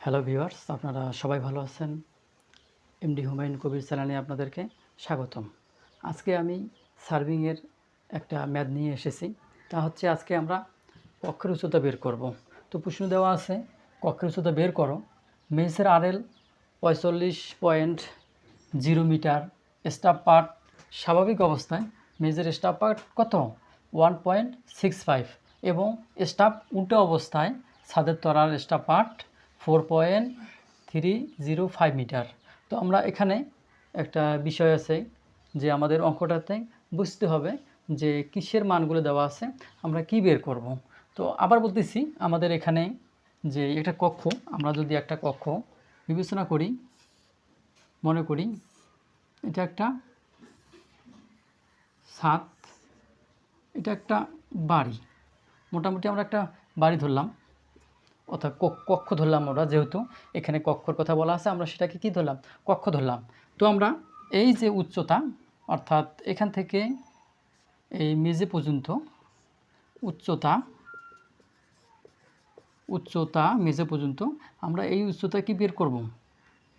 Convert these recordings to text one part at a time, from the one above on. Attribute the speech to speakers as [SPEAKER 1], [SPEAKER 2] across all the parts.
[SPEAKER 1] Hello viewers আপনারা সবাই ভালো আছেন? এমডি হুমায়ুন কবির চ্যানেলে আপনাদেরকে স্বাগতম। আজকে আমি সার্ভিংয়ের একটা ম্যাথ নিয়ে এসেছি। তা হচ্ছে আজকে আমরা কক্ষের উচ্চতা বের করব। তো প্রশ্ন দেওয়া আছে, কক্ষের উচ্চতা বের করো। মেসের আরএল পঁয়তাল্লিশ point zero metre staff part স্বাভাবিক অবস্থায় মেজের স্টাফ পার্ট কত? ওয়ান পয়েন্ট সিক্স ফাইভ এবং স্টাফ উল্টো অবস্থায় ছাদের তরার staff part four point three zero five metre তো আমরা এখানে একটা বিষয় আছে যে আমাদের অঙ্কটাতে বুঝতে হবে যে কিসের মানগুলো দেওয়া আছে, আমরা কি বের করব। তো আবার বলতেছি, আমাদের এখানে যে একটা কক্ষ, আমরা যদি একটা কক্ষ বিবেচনা করি, মনে করি এটা একটা ছাদ এটা একটা বাড়ি। মোটামুটি আমরা একটা বাড়ি ধরলাম। অর্থাৎ কক্ষ ধরলাম আমরা যেহেতু, এখানে কক্ষর কথা বলা আছে, আমরা সেটাকে কি ধরলাম? কক্ষ ধরলাম। তো আমরা এই যে উচ্চতা, অর্থাৎ এখান থেকে এই মেজে পর্যন্ত উচ্চতা উচ্চতা মেজে পর্যন্ত আমরা এই উচ্চতা কি বের করব?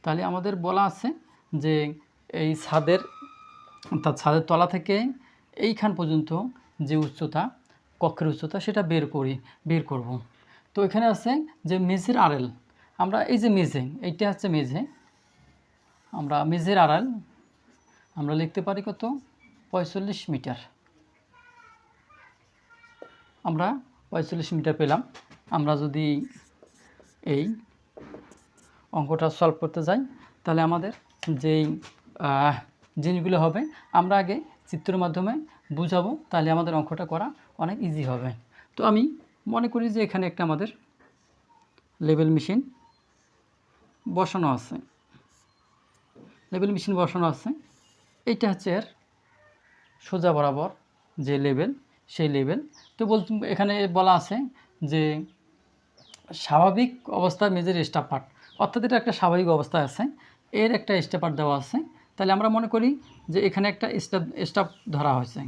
[SPEAKER 1] তাহলে আমাদের বলা আছে যে এই ছাদের, অর্থাৎ ছাদের তলা থেকে এইখান পর্যন্ত যে উচ্চতা, কক্ষের উচ্চতা, সেটা বের করি, বের করব। তো এখানে আছে যে মেঝের আড়েল। আমরা এই যে মেঝে, এইটা হচ্ছে মেঝে। আমরা মেঝের আড়াল, আমরা লিখতে পারি কত? পঁয়তাল্লিশ মিটার। আমরা পঁয়তাল্লিশ মিটার পেলাম। আমরা যদি এই অঙ্কটা সলভ করতে যাই, তাহলে আমাদের যেই জিনিসগুলো হবে, আমরা আগে চিত্রের মাধ্যমে বুঝাবো, তাহলে আমাদের অঙ্কটা করা অনেক ইজি হবে। তো আমি মনে করি যে এখানে একটা আমাদের লেভেল মেশিন বসানো আছে। লেবেল মেশিন বসানো আছে। এইটা হচ্ছে এর সোজা বরাবর যে লেভেল সেই লেভেল তো বল এখানে বলা আছে যে স্বাভাবিক অবস্থায় মেজের স্টাফ পার্ট, অর্থাৎ এটা একটা স্বাভাবিক অবস্থায় আছে। এর একটা স্টাফ পার্ট দেওয়া আছে। তাহলে আমরা মনে করি যে এখানে একটা স্টাফ স্টাফ ধরা হয়েছে।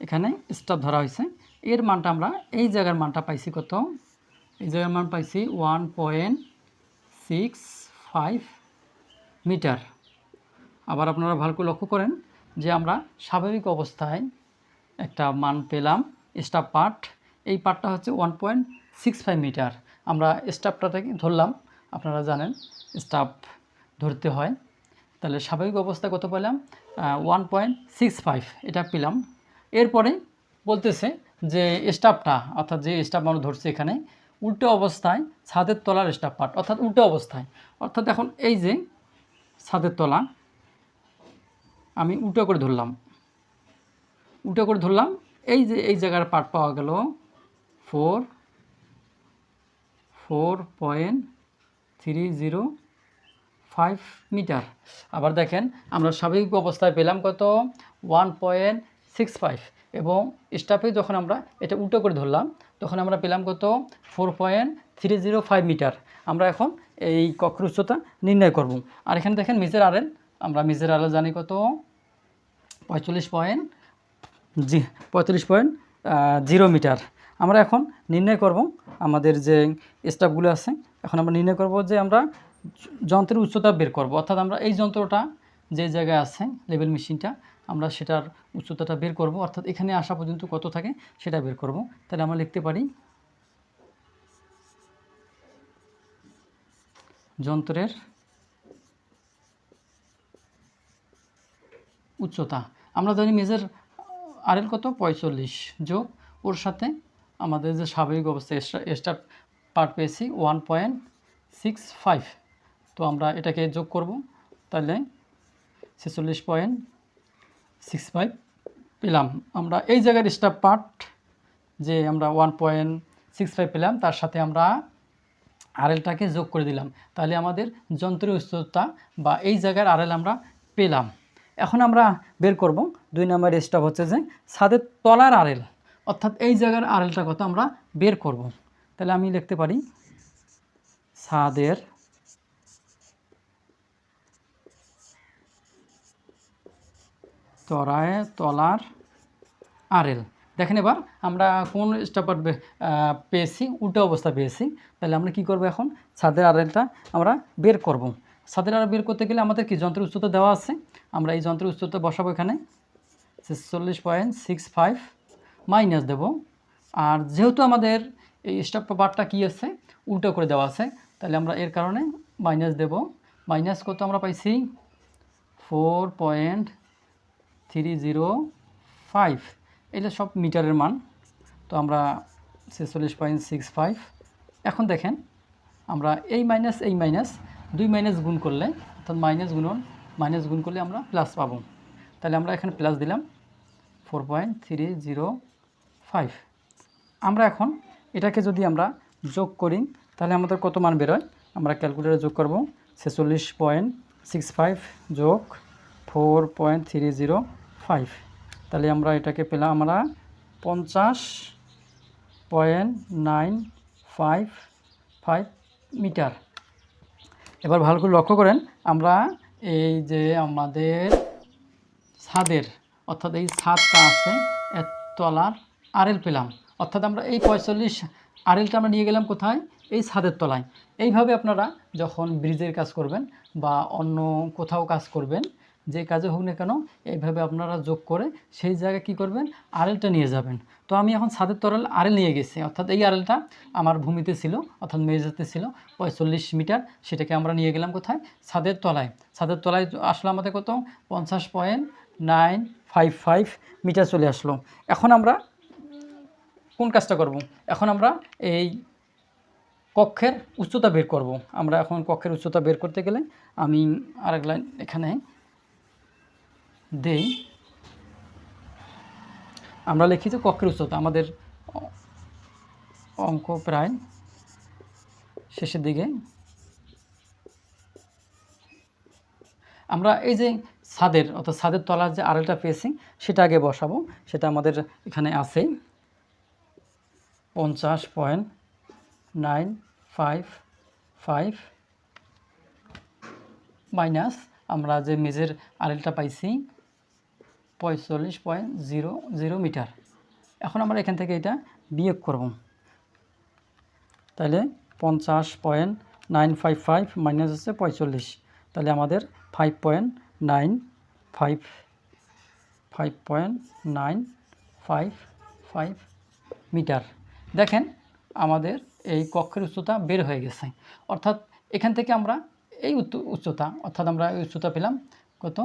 [SPEAKER 1] এখানে স্টাফ ধরা হয়েছে। এর মানটা আমরা এই জায়গার মানটা পাইছি কত? এই জায়গার মান পাইছি one point six five metre. আবার আপনারা ভালো করে লক্ষ্য করেন যে আমরা স্বাভাবিক অবস্থায় একটা মান পেলাম, স্টাফ পার্ট। এই পার্টটা হচ্ছে one point six five metre. আমরা স্টাফটাকে ধরলাম, আপনারা জানেন স্টাফ ধরতে হয়। তাহলে স্বাভাবিক অবস্থায় কত পেলাম? ওয়ান পয়েন্ট সিক্স ফাইভ এটা পেলাম। এরপরে বলতেছে যে স্টাফটা, অর্থাৎ যে স্টাফ আমরা ধরছি এখানে, উল্টো অবস্থায় ছাদের তলার স্টাফ পার্ট, অর্থাৎ উল্টো অবস্থায়। অর্থাৎ এখন এই যে ছাদের তলা, আমি উল্টো করে ধরলাম। উল্টো করে ধরলাম, এই যে, এই জায়গার পার্ট পাওয়া গেল four four point three zero five metre. আবার দেখেন, আমরা স্বাভাবিক অবস্থায় পেলাম কত? ওয়ান পয়েন্ট সিক্স ফাইভ এবং স্টাফে যখন আমরা এটা উল্টো করে ধরলাম, তখন আমরা পেলাম কত? Four point three zero five metre. আমরা এখন এই কক্ষের উচ্চতা নির্ণয় করব। আর এখানে দেখেন মিজের আরেল আমরা মিজের আরেল জানি কত? পঁয়তাল্লিশ পয়েন্ট, জি, পঁয়তাল্লিশ পয়েন্ট জিরো মিটার। আমরা এখন নির্ণয় করব আমাদের যে স্টাফগুলো আছে, এখন আমরা নির্ণয় করব যে আমরা যন্ত্রের উচ্চতা বের করব। অর্থাৎ আমরা এই যন্ত্রটা যে জায়গায় আছে লেবেল মেশিনটা আমরা সেটার উচ্চতাটা বের করব। অর্থাৎ এখানে আসা পর্যন্ত কত থাকে সেটা বের করব। তাহলে আমরা লিখতে পারি যন্ত্রের উচ্চতা। আমরা জানি মেজের আরএল কত? পঁয়তাল্লিশ যোগ। ওর সাথে আমাদের যে স্বাভাবিক অবস্থা, এক্সট্রা পার্ট পেয়েছি, ওয়ান পয়েন্ট সিক্স ফাইভ। তো আমরা এটাকে যোগ করব। তাহলে ছেচল্লিশ পয়েন্ট সিক্স ফাইভ পেলাম। আমরা এই জায়গার স্টাফ পার্ট যে আমরা ওয়ান পয়েন্ট সিক্স ফাইভ পেলাম, তার সাথে আমরা আরএলটাকে যোগ করে দিলাম। তাহলে আমাদের যন্ত্রের উচ্চতা বা এই জায়গার আরএল আমরা পেলাম। এখন আমরা বের করব। দুই নম্বর স্টাফ হচ্ছে যে ছাদের তলার আরএল অর্থাৎ এই জায়গার আরএলটা কত আমরা বের করব। তাহলে আমি লিখতে পারি ছাদের তলায় তলার আরএল দেখেন এবার আমরা কোন স্টাপার পেয়েছি, উল্টো অবস্থা পেয়েছি। তাহলে আমরা কি করব এখন? ছাদের আড়াইটা আমরা বের করব। ছাদের আড়াই বের করতে গেলে আমাদের কি যন্ত্রের উচ্চতা দেওয়া আছে? আমরা এই যন্ত্রের উচ্চতা বসাবো এখানে। ছেচল্লিশ পয়েন্ট সিক্স ফাইভ মাইনাস দেবো। আর যেহেতু আমাদের এই স্টাপ বারটা কী আছে? উল্টো করে দেওয়া আছে। তাহলে আমরা এর কারণে মাইনাস দেব। মাইনাস কত আমরা পাইছি? Four point three zero five এটা সব মিটারের মান, তো আমরা ছেচল্লিশ পয়েন্ট সিক্স ফাইভ এখন দেখেন, আমরা এই মাইনাস এই মাইনাস দুই মাইনাস গুণ করলে, অর্থাৎ মাইনাস গুণন মাইনাস গুণ করলে আমরা প্লাস পাবো। তাহলে আমরা এখানে প্লাস দিলাম four point three zero five আমরা এখন এটাকে যদি আমরা যোগ করি, তাহলে আমাদের কত মান বেরোয়? আমরা ক্যালকুলেটারে যোগ করব, ছেচল্লিশ পয়েন্ট সিক্স ফাইভ যোগ four point three zero five তাহলে আমরা এটাকে পেলাম আমরা পঞ্চাশ point nine five five metre. এবার ভালো করে লক্ষ্য করেন, আমরা এই যে আমাদের ছাদের, অর্থাৎ এই ছাদটা আছে, এর তলার আরেল পেলাম। অর্থাৎ আমরা এই পঁয়তাল্লিশ আরেলটা আমরা নিয়ে গেলাম কোথায়? এই ছাদের তলায়। এইভাবে আপনারা যখন ব্রিজের কাজ করবেন বা অন্য কোথাও কাজ করবেন যে কাজে হোক না কেন, এইভাবে আপনারা যোগ করে সেই জায়গায় কি করবেন? আরেলটা নিয়ে যাবেন। তো আমি এখন ছাদের তরল আরেল নিয়ে গেছি। অর্থাৎ এই আরেলটা আমার ভূমিতে ছিল, অর্থাৎ মেজাতে ছিল, পঁয়তাল্লিশ মিটার। সেটাকে আমরা নিয়ে গেলাম কোথায়? ছাদের তলায়। ছাদের তলায় আসলো আমাদের কত? পঞ্চাশ point nine five five metre চলে আসলো। এখন আমরা কোন কাজটা করব? এখন আমরা এই কক্ষের উচ্চতা বের করব। আমরা এখন কক্ষের উচ্চতা বের করতে গেলে আমি আরেক লাইন এখানে দেই। আমরা লিখি যে কক্ষের উচ্চতা আমাদের অঙ্ক প্রায় শেষের দিকে। আমরা এই যে ছাদের, অর্থাৎ ছাদের তলার যে আড়ালটা পেয়েছি, সেটা আগে বসাবো। সেটা আমাদের এখানে আছে। পঞ্চাশ point nine five five minus আমরা যে মেজের আড়ালটা পাইছি পঁয়তাল্লিশ পয়েন্ট জিরো জিরো মিটার। এখন আমরা এখান থেকে এটা বিয়োগ করব। তাহলে পঞ্চাশ point nine five five minus হচ্ছে পঁয়তাল্লিশ। তাহলে আমাদের five point nine five five point nine five five metre. দেখেন আমাদের এই কক্ষের উচ্চতা বের হয়ে গেছে। অর্থাৎ এখান থেকে আমরা এই উচ্চ- উচ্চতা, অর্থাৎ আমরা উচ্চতা পেলাম কত?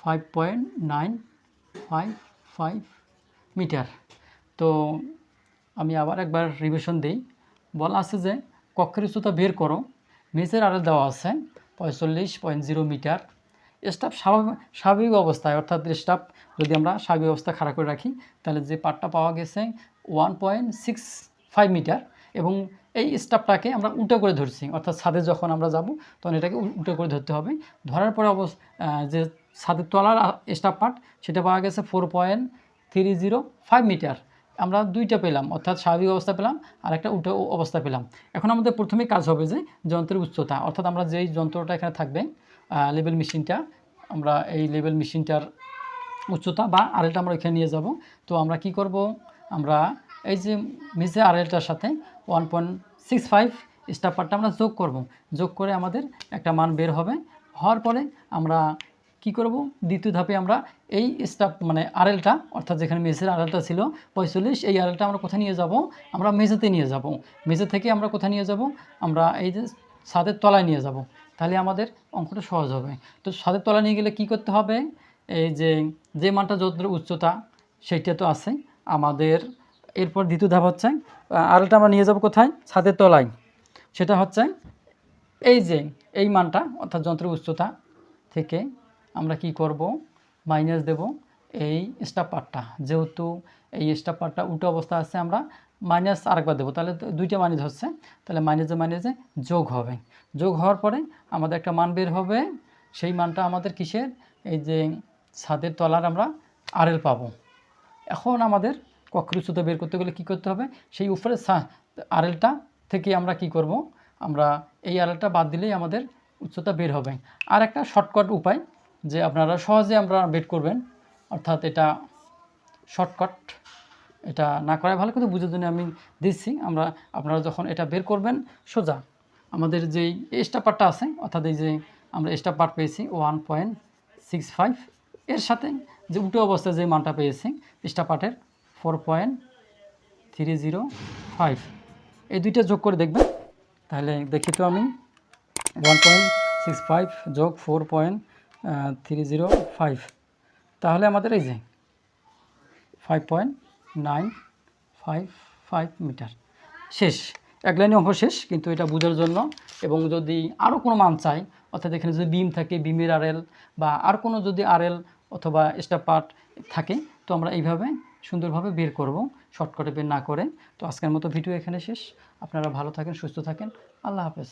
[SPEAKER 1] Five point nine five five metre তো আমি আবার একবার রিভিশন দিই। বলা আছে যে কক্ষের উচ্চতা বের করো। মেঝের আড়ে দেওয়া আছে পঁয়তাল্লিশ পয়েন্ট জিরো মিটার স্টাফ স্বাভাবিক স্বাভাবিক অবস্থায় অর্থাৎ স্টাফ যদি আমরা স্বাভাবিক অবস্থা খাড়া করে রাখি তাহলে যে পার্টটা পাওয়া গেছে one point six five metre এবং এই স্টাফটাকে আমরা উল্টো করে ধরছি। অর্থাৎ ছাদে যখন আমরা যাব তখন এটাকে উল্টো করে ধরতে হবে। ধরার পরে অবস আহ, যে ছাদের তলার স্টাফ পার্ট, সেটা পাওয়া গেছে four point three zero five metre আমরা দুইটা পেলাম, অর্থাৎ স্বাভাবিক অবস্থা পেলাম, আর একটা উল্টো অবস্থা পেলাম। এখন আমাদের প্রথমে কাজ হবে যে যন্ত্রের উচ্চতা, অর্থাৎ আমরা যেই যন্ত্রটা এখানে থাকবে লেবেল মেশিনটা আমরা এই লেবেল মেশিনটার উচ্চতা বা আরেলটা আমরা এখানে নিয়ে যাব। তো আমরা কি করব? আমরা এই যে মিজে আরেলটার সাথে one point six five staff পার্টটা আমরা যোগ করব। যোগ করে আমাদের একটা মান বের হবে। হওয়ার পরে আমরা কি করব? দ্বিতীয় ধাপে আমরা এই স্টাফ মানে আরেলটা অর্থাৎ যেখানে মেঝের আরেলটা ছিল পঁয়তাল্লিশ এই আরেলটা আমরা কোথায় নিয়ে যাব? আমরা মেঝেতে নিয়ে যাব। মেঝে থেকে আমরা কোথায় নিয়ে যাব? আমরা এই যে ছাদের তলায় নিয়ে যাব। তাহলে আমাদের অঙ্কটা সহজ হবে। তো ছাদের তলায় নিয়ে গেলে কি করতে হবে? এই যে যে মানটা যত উচ্চতা সেইটা তো আছে। আমাদের এরপর দ্বিতীয় ধাপ হচ্ছে আহ, আরেলটা আমরা নিয়ে যাব কোথায়? ছাদের তলায়। সেটা হচ্ছে এই যে এই মানটা অর্থাৎ যন্ত্রের উচ্চতা থেকে আমরা কি করব? মাইনাস দেব এই স্টাফ পার্টটা যেহেতু এই স্টাফ পার্টটা উল্টো অবস্থা আছে, আমরা মাইনাস আরেকবার দেবো। তাহলে দুইটা মাইনাস হচ্ছে। তাহলে মাইনাসে মাইনাসে যোগ হবে। যোগ হওয়ার পরে আমাদের একটা মান বের হবে। সেই মানটা আমাদের কিসের? এই যে ছাদের তলার আমরা আরেল পাবো। এখন আমাদের কক্ষের উচ্চতা বের করতে গেলে কি করতে হবে? সেই উপরে আরেলটা থেকে আমরা কি করব? আমরা এই আরেলটা বাদ দিলেই আমাদের উচ্চতা বের হবে। আর একটা শর্টকাট উপায় যে আপনারা সহজে আমরা বের করবেন। অর্থাৎ এটা শর্টকাট এটা না করাই ভালো, কিন্তু বুঝে জন্য আমি দিচ্ছি। আমরা, আপনারা যখন এটা বের করবেন, সোজা। আমাদের যেই এক্সট্রা পার্টটা আছে, অর্থাৎ এই যে আমরা এক্সট্রা পার্ট পেয়েছি ওয়ান পয়েন্ট সিক্স ফাইভ এর সাথে যে উল্টো অবস্থায় যে মানটা পেয়েছি এক্সট্রা পার্টের four point three zero five এই দুইটা যোগ করে দেখবেন। তাহলে দেখি তো আমি ওয়ান পয়েন্ট সিক্স ফাইভ যোগ four point three zero five তাহলে আমাদের এই যে five point nine five five metre. শেষ। এক লাইনে অঙ্ক শেষ, কিন্তু এটা বোঝার জন্য এবং যদি আরও কোনো মান চাই, অর্থাৎ এখানে যদি বিম থাকে বিমের আরএল বা আর কোনো যদি আরএল অথবা এক্সট্রা পার্ট থাকে, তো আমরা এইভাবে সুন্দরভাবে বের করব শর্টকাটে বের না করে। তো আজকের মতো ভিডিও এখানে শেষ। আপনারা ভালো থাকেন, সুস্থ থাকেন। আল্লাহ হাফেজ।